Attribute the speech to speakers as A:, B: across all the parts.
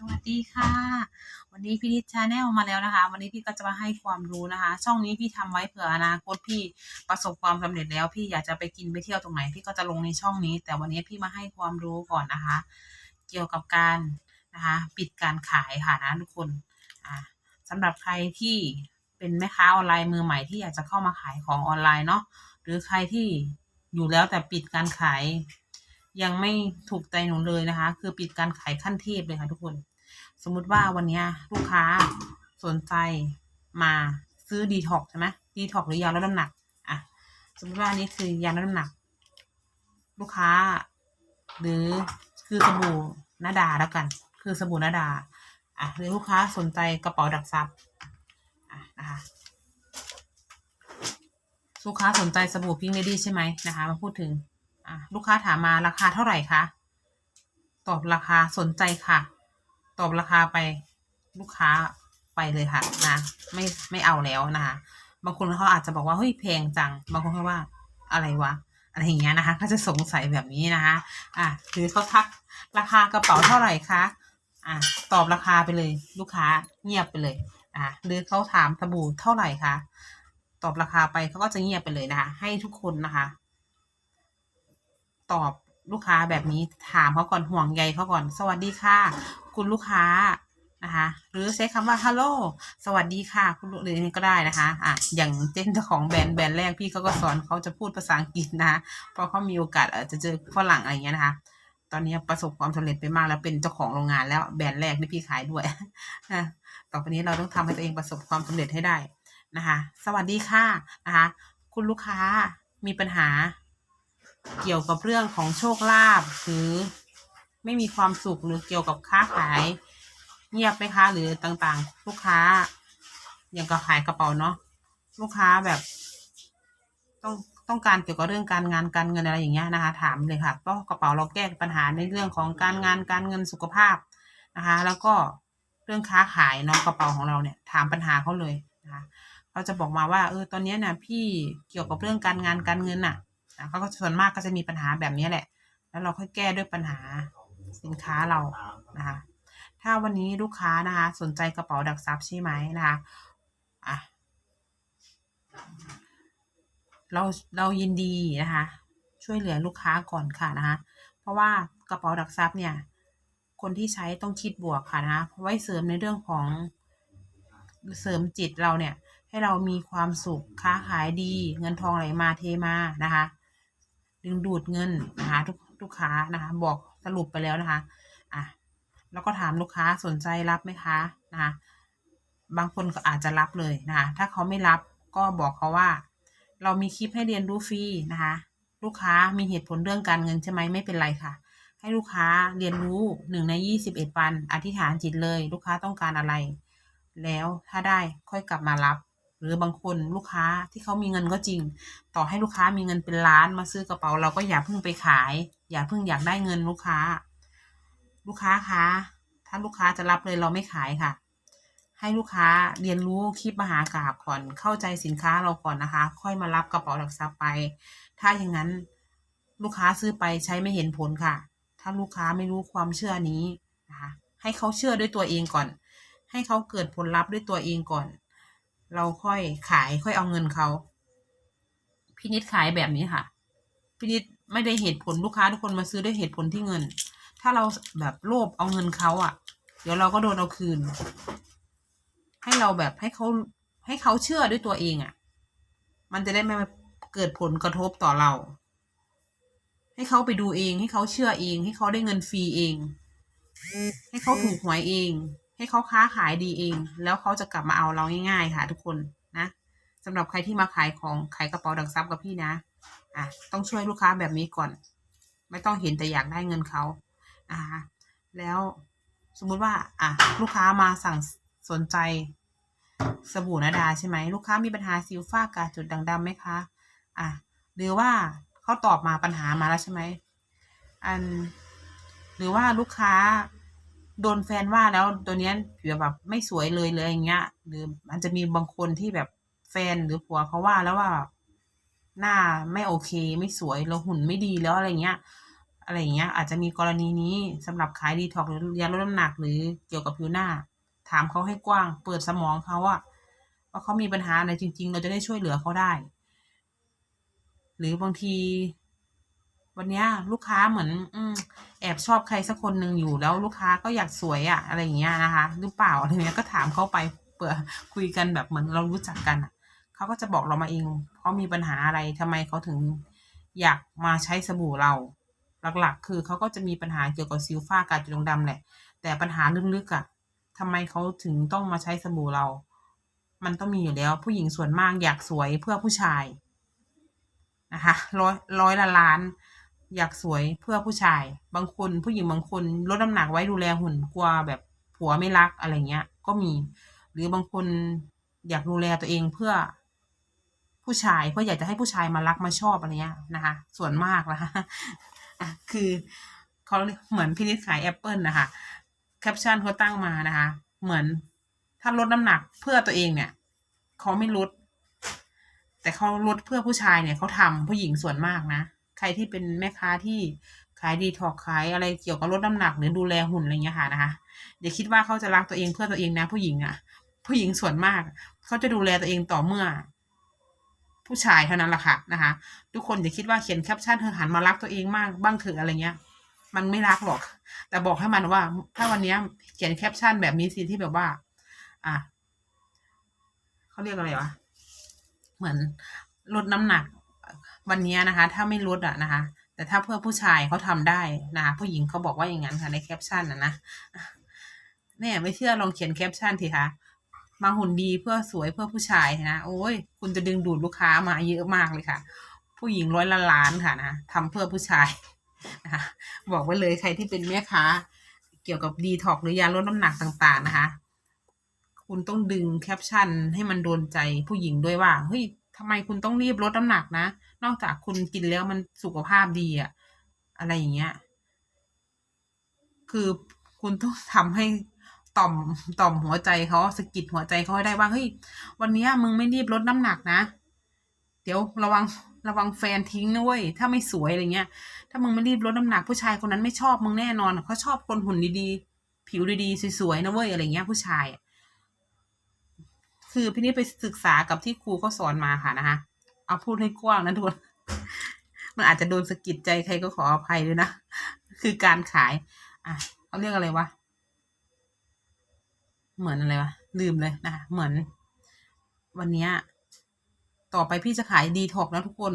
A: สวัสดีค่ะ วันนี้พี่นิดชาแนลมาแล้วนะคะ วันนี้พี่ก็จะมาให้ความรู้นะคะ ช่องนี้พี่ทำไว้เผื่ออนาคตพี่ประสบความสำเร็จแล้ว พี่อยากจะไปกินไปเที่ยวตรงไหน พี่ก็จะลงในช่องนี้ แต่วันนี้พี่มาให้ความรู้ก่อนนะคะ เกี่ยวกับการนะคะ ปิดการขายค่ะนะทุกคนอ่าสำหรับใครที่เป็นแม่ค้าออนไลน์มือใหม่ที่อยากจะเข้ามาขายของออนไลน์เนาะหรือใครที่อยู่แล้วแต่ปิดการขาย ยังไม่ถูกใจหนูเลยนะคะ คือปิดการขายขั้นเทพเลยค่ะทุกคน สมมุติว่าวันเนี้ยลูกค้าสนใจมาซื้อดีท็อกใช่ไหมดีท็อกหรือยาลดน้ำหนักอะสมมติว่าอันนี้คือยาลดน้ำหนัก ลูกค้า หรือคือสบู่นาดาแล้วกัน คือสบู่นาดาอะหรือลูกค้าสนใจกระเป๋าดักซับอะนะคะลูกค้าสนใจสบู่พิงค์เลดี้ใช่ไหมนะคะ มาพูดถึง อะลูกค้าถามมาราคาเท่าไหร่คะตอบราคาสนใจค่ะ ตอบราคาไปลูกค้าไปเลยค่ะนะไม่ไม่เอาแล้วนะคะบางคนเขาอาจจะบอกว่าเฮ้ยแพงจัง บางคนเขาว่าอะไรวะอะไรอย่างเงี้ยนะคะ ก็จะสงสัยแบบนี้นะคะอะหรือเขาทักราคากระเป๋าเท่าไหร่คะอะตอบราคาไปเลย ลูกค้าเงียบไปเลยอะหรือเขาถามสบู่เท่าไหร่คะตอบราคาไปเขาก็จะเงียบไปเลยนะคะ ให้ทุกคนนะคะ ตอบลูกค้าแบบนี้ถามเขาก่อนห่วงใยเขาก่อน สวัสดีค่ะ คุณลูกค้านะคะหรือใช้คำว่าฮัลโหลสวัสดีค่ะ คุณลูกหรือนนี้ก็ได้นะคะอะอย่างเจนเจ้าของแบรนด์แบรนด์แรกพี่เขาก็สอนเขาจะพูดภาษาอังกฤษนะคะเพราะเขามีโอกาสอาจจะเจอฝรั่งอะไรเงี้ยนะคะ ตอนนี้ประสบความสำเร็จไปมากแล้วเป็นเจ้าของโรงงานแล้วแบรนด์แรกที่พี่ขายด้วยต่อไปนี้เราต้องทำให้ตัวเองประสบความสำเร็จให้ได้นะคะ สวัสดีค่ะนะคะ คุณลูกค้ามีปัญหา เกี่ยวกับเรื่องของโชคลาภหรือไม่มีความสุขหรือเกี่ยวกับค้าขาย เงียบไหมคะหรือต่างๆ ลูกค้า อย่างกับขายกระเป๋าเนาะลูกค้าแบบ ต้องต้องการเกี่ยวกับเรื่องการงานการเงินอะไรอย่างเงี้ยนะคะ ถามเลยค่ะก็กระเป๋าเราแก้ปัญหาในเรื่องของการงานการเงินสุขภาพนะคะ แล้วก็เรื่องค้าขายเนาะกระเป๋าของเราเนี่ย ถามปัญหาเขาเลยนะคะเขาจะบอกมาว่า เออตอนนี้ยน่ะ พี่เกี่ยวกับเรื่องการงานการเงินน่ะ อะเขาก็ส่วนมากก็จะมีปัญหาแบบนี้แหละ แล้วเราค่อยแก้ด้วยปัญหาสินค้าเรานะคะ ถ้าวันนี้ลูกค้านะคะ สนใจกระเป๋าดักซับใช่ไหมนะคะอะเราเรายินดีนะคะ ช่วยเหลือลูกค้าก่อนค่ะนะคะ เพราะว่ากระเป๋าดักซับเนี่ย คนที่ใช้ต้องคิดบวกค่ะนะคะไว้เสริมในเรื่องของเสริมจิตเราเนี่ย ให้เรามีความสุขค้าขายดี เงินทองไหลมาเทมานะคะ ดึงดูดเงินนะคะทุกลูกค้านะคะ บอกสรุปไปแล้วนะคะ อะแล้วก็ถามลูกค้าสนใจรับไหมคะนะคะบางคนก็อาจจะรับเลยนะคะ ถ้าเขาไม่รับก็บอกเขาว่า เรามีคลิปให้เรียนรู้ฟรีนะคะ ลูกค้ามีเหตุผลเรื่องการเงินใช่ไหมไม่เป็นไรค่ะ ให้ลูกค้าเรียนรู้หนึ่งในยี่สิบเอ็ดวัน อธิษฐานจิตเลย ลูกค้าต้องการอะไร แล้วถ้าได้ค่อยกลับมารับ หรือบางคนลูกค้าที่เขามีเงินก็จริง ต่อให้ลูกค้ามีเงินเป็นล้านมาซื้อกระเป๋าเราก็อย่าเพิ่งไปขาย อย่าเพิ่งอยากได้เงินลูกค้า ลูกค้าคะถ้าลูกค้าจะรับเลยเราไม่ขายค่ะ ให้ลูกค้าเรียนรู้คลิปมหากราบก่อนเข้าใจสินค้าเราก่อนนะคะ ค่อยมารับกระเป๋าหลักทรัพย์ไป ถ้าอย่างนั้นลูกค้าซื้อไปใช้ไม่เห็นผลค่ะ ถ้าลูกค้าไม่รู้ความเชื่อนี้นะคะให้เขาเชื่อด้วยตัวเองก่อน ให้เขาเกิดผลลัพธ์ด้วยตัวเองก่อน เราค่อยขายค่อยเอาเงินเขาพินิดขายแบบนี้ค่ะพินิดไม่ได้เหตุผลลูกค้าทุกคนมาซื้อด้วยเหตุผลที่เงิน ถ้าเราแบบโลภเอาเงินเขาอะ เดี๋ยวเราก็โดนเอาคืน ให้เราแบบให้เขาให้เขาเชื่อด้วยตัวเองอะ มันจะได้ไม่มาเกิดผลกระทบต่อเรา ให้เขาไปดูเอง ให้เขาเชื่อเอง ให้เขาได้เงินฟรีเอง ให้เขาถูกหวยเอง ให้เขาค้าขายดีเอง แล้วเขาจะกลับมาเอาเราง่ายๆค่ะ ทุกคนนะสำหรับใครที่มาขายของขายกระเป๋าดักซับกับพี่นะอะต้องช่วยลูกค้าแบบนี้ก่อน ไม่ต้องเห็นแต่อยากได้เงินเขาอ่าแล้วสมมุติว่า อะลูกค้ามาสั่งสนใจสบู่นาดาใช่ไหมลูกค้ามีปัญหาสิวฝ้ากาจุดด่างดำไหมคะอะหรือว่าเขาตอบมาปัญหามาแล้วใช่ไหมอัน หรือว่าลูกค้า โดนแฟนว่าแล้วตัวเนี้ยผิวแบบไม่สวยเลยเลยอย่างเงี้ย หรือมันจะมีบางคนที่แบบแฟนหรือผัวเขาว่าแล้วว่า หน้าไม่โอเคไม่สวยแล้วหุ่นไม่ดีแล้วอะไรเงี้ย อะไรเงี้ย อาจจะมีกรณีนี้สำหรับขายดีท็อกหรือยาลดน้ำหนักหรือเกี่ยวกับผิวหน้า ถามเขาให้กว้าง เปิดสมองเขาอะว่าเขามีปัญหาอะไรจริง ๆ เราจะได้ช่วยเหลือเขาได้ หรือบางที วันนี้ลูกค้าเหมือน อืม แอบชอบใครสักคนหนึ่งอยู่แล้วลูกค้าก็อยากสวยอะอะไรอย่างเงี้ยนะคะหรือเปล่าอะไรเงี้ยก็ถามเขาไปเผื่อคุยกันแบบเหมือนเรารู้จักกันอะเขาก็จะบอกเรามาเองเขามีปัญหาอะไรทำไมเขาถึงอยากมาใช้สบู่เรา หลักๆ คือเขาก็จะมีปัญหาเกี่ยวกับสิวฝ้ากาจุดด่างดำแหละ แต่ปัญหาลึกๆอะทำไมเขาถึงต้องมาใช้สบู่เรา มันต้องมีอยู่แล้ว ผู้หญิงส่วนมากอยากสวยเพื่อผู้ชายนะคะร้อยร้อยละล้าน อยากสวยเพื่อผู้ชาย บางคนผู้หญิงบางคนลดน้ำหนักไว้ดูแลหุ่นกลัวแบบผัวไม่รักอะไรเงี้ย ก็มี หรือบางคนอยากดูแลตัวเองเพื่อผู้ชายเพื่ออยากจะให้ผู้ชายมารักมาชอบอะไรเงี้ยนะคะ ส่วนมากนะคะคือเขาเหมือนพินิจขายแอปเปิลนะคะแคปชั่นเขาตั้งมานะคะ เหมือนถ้าลดน้ำหนักเพื่อตัวเองเนี่ยเขาไม่ลดแต่เขาลดเพื่อผู้ชายเนี่ยเขาทำผู้หญิงส่วนมากนะ ใครที่เป็นแม่ค้าที่ขายดีถอกขายอะไรเกี่ยวกับลดน้ำหนักหรือดูแลหุ่นอะไรเงี้ยค่ะนะคะอย่าคิดว่าเขาจะรักตัวเองเพื่อตัวเองนะ ผู้หญิงอะ่ะ ผู้หญิงส่วนมากเขาจะดูแลตัวเองต่อเมื่อ ผู้ชายเท่านั้นแหละค่ะนะคะ ทุกคนอย่าคิดว่าเขียนแคปชั่นเธอหันมารักตัวเองมากบ้างเถอะอะไรเงี้ย มันไม่รักหรอก แต่บอกให้มันว่า ถ้าวันนี้เขียนแคปชั่นแบบนี้สิที่แบบว่า อะเขาเรียกอะไรวะเหมือนลดน้ำหนัก วันนี้นะคะ ถ้าไม่ลดอะนะคะ แต่ถ้าเพื่อผู้ชายเขาทำได้นะคะผู้หญิงเขาบอกว่าอย่างนั้นค่ะในแคปชั่นนะนะเนี่ยไม่เชื่อลองเขียนแคปชั่นทีคะมาหุ่นดีเพื่อสวยเพื่อผู้ชายนะโอ้ยคุณจะดึงดูดลูกค้ามาเยอะมากเลยค่ะ ผู้หญิงร้อยละล้านค่ะนะทำเพื่อผู้ชายนะคะบอกไว้เลยใครที่เป็นแม่ค้า เกี่ยวกับดีท็อกหรือยาลดน้ำหนักต่างๆนะคะ คุณต้องดึงแคปชั่นให้มันโดนใจผู้หญิงด้วยว่าเฮ้ย ทำไมคุณต้องรีบลดน้ำหนักนะ นอกจากคุณกินแล้วมันสุขภาพดีอะอะไรอย่างเงี้ย คือคุณต้องทำให้ต่อมต่อมหัวใจเขาสกิดหัวใจเขาให้ได้ว่าเฮ้ยวันนี้มึงไม่รีบลดน้ำหนักนะ เดี๋ยวระวังระวังแฟนทิ้งนะเว้ยถ้าไม่สวยอะไรเงี้ย ถ้ามึงไม่รีบลดน้ำหนัก ผู้ชายคนนั้นไม่ชอบมึงแน่นอนเขาชอบคนหุ่นดีๆ ผิวดีๆสวยๆนะเว้ยอะไรเงี้ย ผู้ชาย คือพี่นี่ไปศึกษากับที่ครูเขาสอนมาค่ะนะคะ เอาพูดให้กว้างนะทุกคนมันอาจจะโดนสะกิดใจใครก็ขออภัยด้วยนะ คือการขาย อะเขาเรียกอะไรวะ เหมือนอะไรวะ ลืมเลยนะคะเหมือน วันนี้ต่อไปพี่จะขายดีท็อกนะทุกคน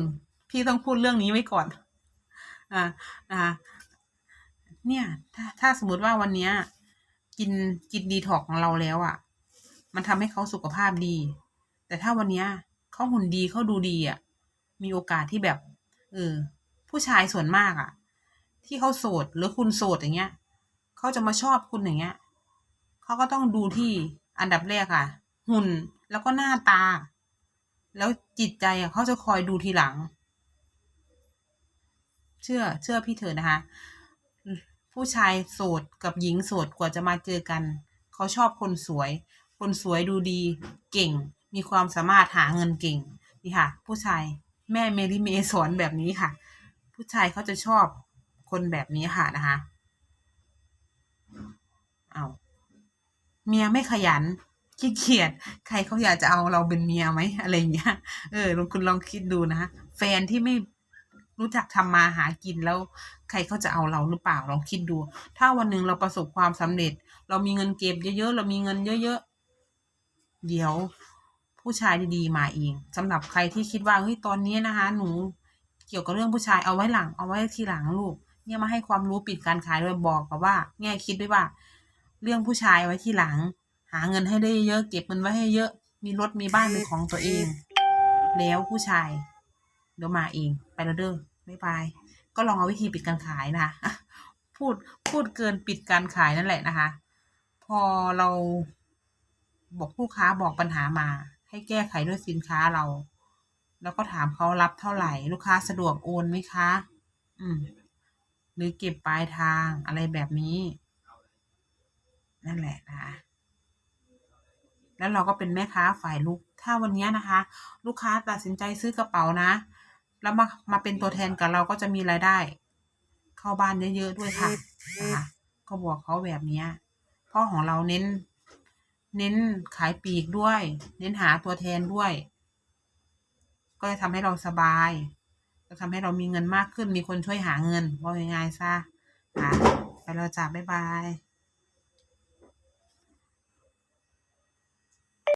A: พี่ต้องพูดเรื่องนี้ไว้ก่อน อ่า อ่า เนี่ย ถ้าถ้าสมมติว่าวันนี้กินกินดีท็อกของเราแล้วอะ่ะ มันทำให้เขาสุขภาพดี แต่ถ้าวันเนี้ยเขาหุ่นดีเขาดูดีอะ่ะ มีโอกาสที่แบบเออผู้ชายส่วนมากอะ่ะ ที่เขาโสดหรือคุณโสดอย่างเงี้ยเขาจะมาชอบคุณอย่างเงี้ยเขาก็ต้องดูที่อันดับแรกอะ หุ่นแล้วก็หน้าตา แล้วจิตใจอะเขาจะคอยดูทีหลัง เชื่อเชื่อพี่เถอะนะคะ ผู้ชายโสดกับหญิงโสดกว่าจะมาเจอกัน เขาชอบคนสวย คนสวยดูดีเก่ง มีความสามารถหาเงินเก่งนี่ค่ะ ผู้ชายแม่เมลี่เมสอนแบบนี้ค่ะ ผู้ชายเขาจะชอบคนแบบนี้ค่ะนะคะเอาเมียไม่ขยันขี้เกียจใครเขาอยากจะเอาเราเป็นเมียไหมอะไรอย่างเงี้ย เออลองคุณลองคิดดูนะะแฟนที่ไม่รู้จักทำมาหากินแล้ว ใครเขาจะเอาเราหรือเปล่าลองคิดดู ถ้าวันหนึ่งเราประสบความสำเร็จ เรามีเงินเก็บเยอะๆเรามีเงินเยอะๆ เดี๋ยวผู้ชายดีๆมาเองสำหรับใครที่คิดว่าเฮ้ยตอนนี้นะคะ หนูเกี่ยวกับเรื่องผู้ชายเอาไว้หลัง เอาไว้ทีหลังลูก เนี่ยมาให้ความรู้ปิดการขายโดยบอกกับว่าแง่คิดด้วยว่า เรื่องผู้ชายไว้ที่หลัง หาเงินให้ได้เยอะเก็บเงินไว้ให้เยอะ มีรถมีบ้านเป็นของตัวเอง แล้วผู้ชายเดี๋ยวมาเองไปแล้วเด้อบ๊ายบายก็ลองเอาวิธีปิดการขายนะคะพูดพูดเกินปิดการขายนั่นแหละนะคะ พอเรา บอกลูกค้าบอกปัญหามา ให้แก้ไขด้วยสินค้าเรา แล้วก็ถามเขารับเท่าไหร่ ลูกค้าสะดวกโอนไหมคะ อืม หรือเก็บปลายทางอะไรแบบนี้ นั่นแหละนะคะแล้วเราก็เป็นแม่ค้าฝ่ายลูก ถ้าวันนี้นะคะ ลูกค้าตัดสินใจซื้อกระเป๋านะ แล้วมามาเป็นตัวแทนกับเราก็จะมีรายได้ เข้าบ้านเยอะๆด้วยค่ะนะคะก็บอกเขาแบบเนี้ยเพราะของเราเน้น เน้นขายปีกด้วย เน้นหาตัวแทนด้วย ก็จะทำให้เราสบาย จะทำให้เรามีเงินมากขึ้น มีคนช่วยหาเงินว่าง่ายๆซะค่ะไปเราจากบ๊ายบาย